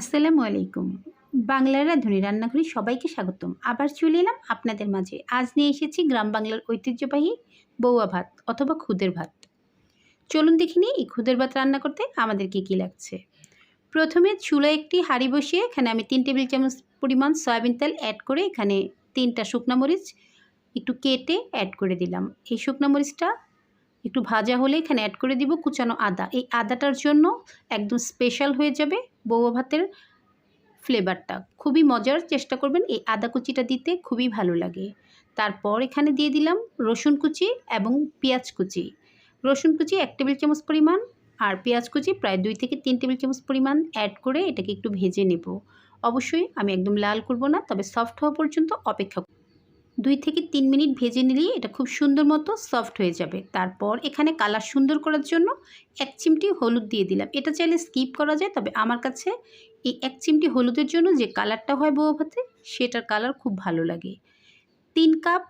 আসসালামু আলাইকুম। বাংলার রাঁধুনি রান্নাঘরে সবাইকে স্বাগতম। আবার চলে এলাম আপনাদের মাঝে। আজ নিয়ে এসেছি গ্রাম বাংলার ঐতিহ্যবাহী বৌয়া ভাত অথবা খুদের ভাত। চলুন দেখে নিই এই খুদের ভাত রান্না করতে আমাদের কী কী লাগছে। প্রথমে চুলায় একটি হাঁড়ি বসিয়ে এখানে আমি তিন টেবিল চামচ পরিমাণ সয়াবিন তেল অ্যাড করে এখানে তিনটা শুকনা মরিচ একটু কেটে অ্যাড করে দিলাম। এই শুকনো মরিচটা একটু ভাজা হলে এখানে অ্যাড করে দিব কুচানো আদা। এই আদাটার জন্য একদম স্পেশাল হয়ে যাবে বৌয়া ভাতের ফ্লেভারটা খুবই মজার, চেষ্টা করবেন এই আদা কুচিটা দিতে, খুবই ভালো লাগে। তারপর এখানে দিয়ে দিলাম রসুন কুচি এবং পেঁয়াজ কুচি। রসুন কুচি এক টেবিল চামচ পরিমাণ আর পেঁয়াজ কুচি প্রায় দুই থেকে তিন টেবিল চামচ পরিমাণ অ্যাড করে এটাকে একটু ভেজে নেব। অবশ্যই আমি একদম লাল করব না, তবে সফট হওয়া পর্যন্ত অপেক্ষা করব। দুই থেকে তিন মিনিট ভেজে নিলেই এটা খুব সুন্দর মতো সফট হয়ে যাবে। তারপর এখানে কালার সুন্দর করার জন্য এক চিমটি হলুদ দিয়ে দিলাম। এটা চাইলে স্কিপ করা যায়, তবে আমার কাছে এই এক চিমটি হলুদের জন্য যে কালারটা হয় বউ ভাতে, সেটার কালার খুব ভালো লাগে। তিন কাপ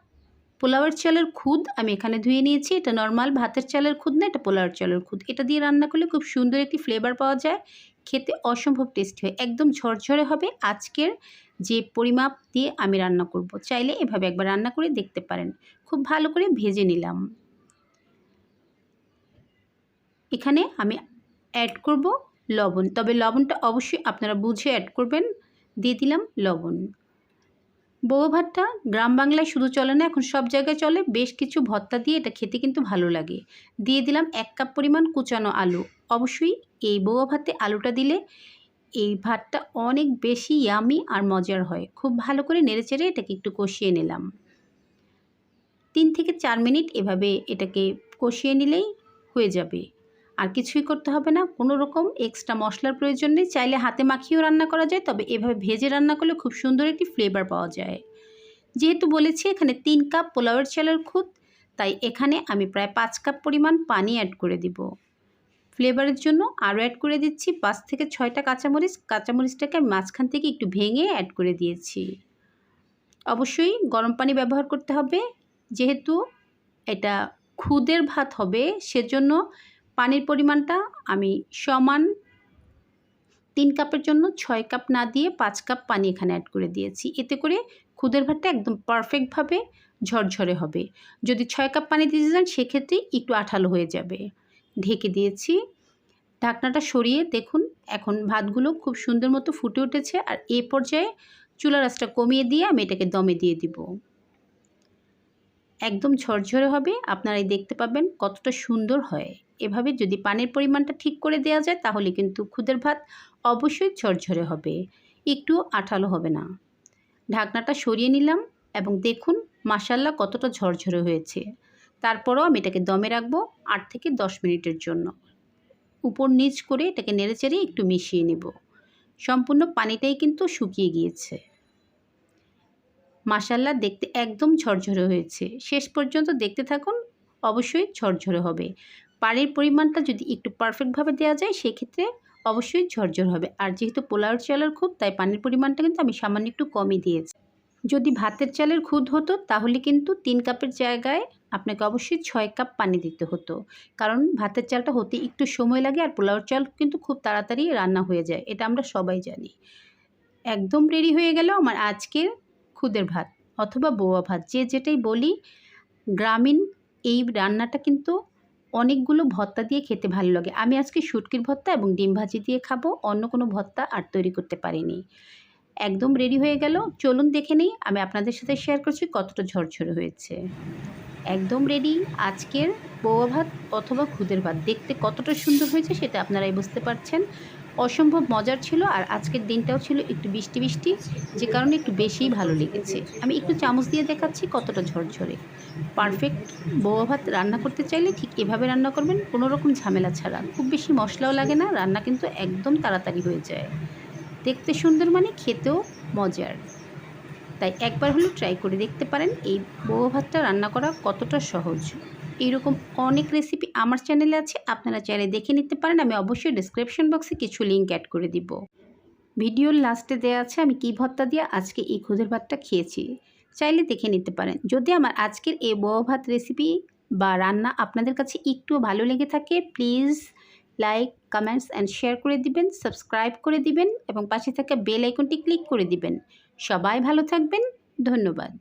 পোলাওয়ের চালের খুদ আমি এখানে ধুয়ে নিয়েছি। এটা নর্মাল ভাতের চালের খুদ না, এটা পোলাওয়ের চালের খুদ। এটা দিয়ে রান্না করলে খুব সুন্দর একটি ফ্লেভার পাওয়া যায়। খেতে অসম্ভব টেস্টি হয়। একদম ঝরঝরে হবে। আজকের যে পরিমাপ দিয়ে আমি রান্না করব, চাইলে এভাবে একবার রান্না করে দেখতে পারেন। খুব ভালো করে ভেজে নিলাম। এখানে আমি অ্যাড করব লবণ। তবে লবণটা অবশ্যই আপনারা বুঝে অ্যাড করবেন। দিয়ে দিলাম লবণ। বউ ভাতটা গ্রাম বাংলায় শুধু চলে না, এখন সব জায়গায় চলে। বেশ কিছু ভর্তা দিয়ে এটা খেতে কিন্তু ভালো লাগে। দিয়ে দিলাম এক কাপ পরিমাণ কুচানো আলু। অবশ্যই এই বউয়া ভাতে আলুটা দিলে এই ভাতটা অনেক বেশি ইয়ামি আর মজার হয়। খুব ভালো করে নেড়েচেড়ে এটাকে একটু কষিয়ে নিলাম। তিন থেকে চার মিনিট এভাবে এটাকে কষিয়ে নিলেই হয়ে যাবে। আর কিছুই করতে হবে না। কোনো রকম এক্সট্রা মশলার প্রয়োজন নেই। চাইলে হাতে মাখিয়েও রান্না করা যায়, তবে এভাবে ভেজে রান্না করলে খুব সুন্দর একটি ফ্লেভার পাওয়া যায়। যেহেতু বলেছি এখানে তিন কাপ পোলাওয়ের চালের খুদ তাই এখানে আমি প্রায় পাঁচ কাপ পরিমাণ পানি অ্যাড করে দিব। ফ্লেভারের জন্য আরও অ্যাড করে দিচ্ছি পাঁচ থেকে ছয়টা কাঁচামরিচ। কাঁচামরিচটাকে আমি মাঝখান থেকে একটু ভেঙে অ্যাড করে দিয়েছি। অবশ্যই গরম পানি ব্যবহার করতে হবে। যেহেতু এটা খুদের ভাত হবে, সেজন্য পানির পরিমাণটা আমি সমান তিন কাপের জন্য ছয় কাপ না দিয়ে পাঁচ কাপ পানি এখানে অ্যাড করে দিয়েছি। এতে করে খুদের ভাতটা একদম পারফেক্টভাবে ঝরঝরে হবে। যদি ছয় কাপ পানি দিতে যান সেক্ষেত্রে একটু আঠালো হয়ে যাবে। ঢেকে দিয়েছি। ঢাকনাটা সরিয়ে দেখুন, এখন ভাতগুলো খুব সুন্দর মতো ফুটে উঠেছে আর এ পর্যায়ে চুলা রাসটা কমিয়ে দিয়ে আমি এটাকে দমে দিয়ে দিব। একদম ঝরঝরে হবে, আপনারাই দেখতে পাবেন কতটা সুন্দর হয়। এভাবে যদি পানির পরিমাণটা ঠিক করে দেওয়া যায়, তাহলে কিন্তু খুদের ভাত অবশ্যই ঝরঝরে হবে। একটু আঠালো হবে না। ঢাকনাটা সরিয়ে নিলাম এবং দেখুন মাসাল্লা কতটা ঝরঝরে হয়েছে। তারপরও আমি এটাকে দমে রাখব আট থেকে দশ মিনিটের জন্য। উপর নিচ করে এটাকে নেড়েচেড়ে একটু মিশিয়ে নেব। সম্পূর্ণ পানিটাই কিন্তু শুকিয়ে গিয়েছে। মাসাল্লা দেখতে একদম ঝরঝরে হয়েছে। শেষ পর্যন্ত দেখতে থাকুন, অবশ্যই ঝরঝরে হবে। পানির পরিমাণটা যদি একটু পারফেক্টভাবে দেওয়া যায়, সেক্ষেত্রে অবশ্যই ঝরঝর হবে। আর যেহেতু পোলাওর চালের খুদ তাই পানির পরিমাণটা কিন্তু আমি সামান্য একটু কমই দিয়েছি। যদি ভাতের চালের খুদ হতো, তাহলে কিন্তু তিন কাপের জায়গায় আপনাকে অবশ্যই ছয় কাপ পানি দিতে হতো। কারণ ভাতের চালটা হতে একটু সময় লাগে, আর পোলাওর চাল কিন্তু খুব তাড়াতাড়ি রান্না হয়ে যায়। এটা আমরা সবাই জানি। একদম রেডি হয়ে গেল আমার আজকের খুদের ভাত, অথবা বোয়া ভাত। যে যেটাই বলি, গ্রামীণ এই রান্নাটা কিন্তু অনেকগুলো ভর্তা দিয়ে খেতে ভালো লাগে। আমি আজকে শুটকির ভর্তা এবং ডিম ভাজি দিয়ে খাব, অন্য কোনো ভর্তা আর তৈরি করতে পারিনি। একদম রেডি হয়ে গেল। চলুন দেখে নিই, আমি আপনাদের সাথে শেয়ার করছি কতটা ঝরঝরে হয়েছে। একদম রেডি আজকের বৌয়া ভাত অথবা খুদের ভাত। দেখতে কতটা সুন্দর হয়েছে সেটা আপনারাই বুঝতে পারছেন। অসম্ভব মজার ছিল আর আজকের দিনটাও ছিল একটু বৃষ্টি বৃষ্টি, যে কারণে একটু বেশিই ভালো লেগেছে। আমি একটু চামচ দিয়ে দেখাচ্ছি কতটা ঝরঝরে। পারফেক্ট বৌয়া ভাত রান্না করতে চাইলে ঠিক এভাবে রান্না করবেন, কোনো রকম ঝামেলা ছাড়া। খুব বেশি মশলাও লাগে না, রান্না কিন্তু একদম তাড়াতাড়ি হয়ে যায়। দেখতে সুন্দর মানে খেতেও মজার। তাই একবার হলেও ট্রাই করে দেখতে পারেন এই বৌয়া ভাতটা রান্না করা কতটা সহজ। এইরকম অনেক রেসিপি আমার চ্যানেলে আছে, আপনারা চাইলে দেখে নিতে পারেন, আমি অবশ্যই ডিসক্রিপশন বক্সে কিছু লিঙ্ক অ্যাড করে দিব। ভিডিওর লাস্টে দেওয়া আছে, আমি কী ভত্তা দিয়ে আজকে এই খুদের ভাতটা খেয়েছি। চাইলে দেখে নিতে পারেন। যদি আমার আজকের এই বউ ভাত রেসিপি বা রান্না আপনাদের কাছে একটু ভালো লেগে থাকে please like comments and share করে দিবেন সাবস্ক্রাইব করে দিবেন এবং পাশে থাকা বেল আইকনটি ক্লিক করে দিবেন। সবাই ভালো থাকবেন, ধন্যবাদ।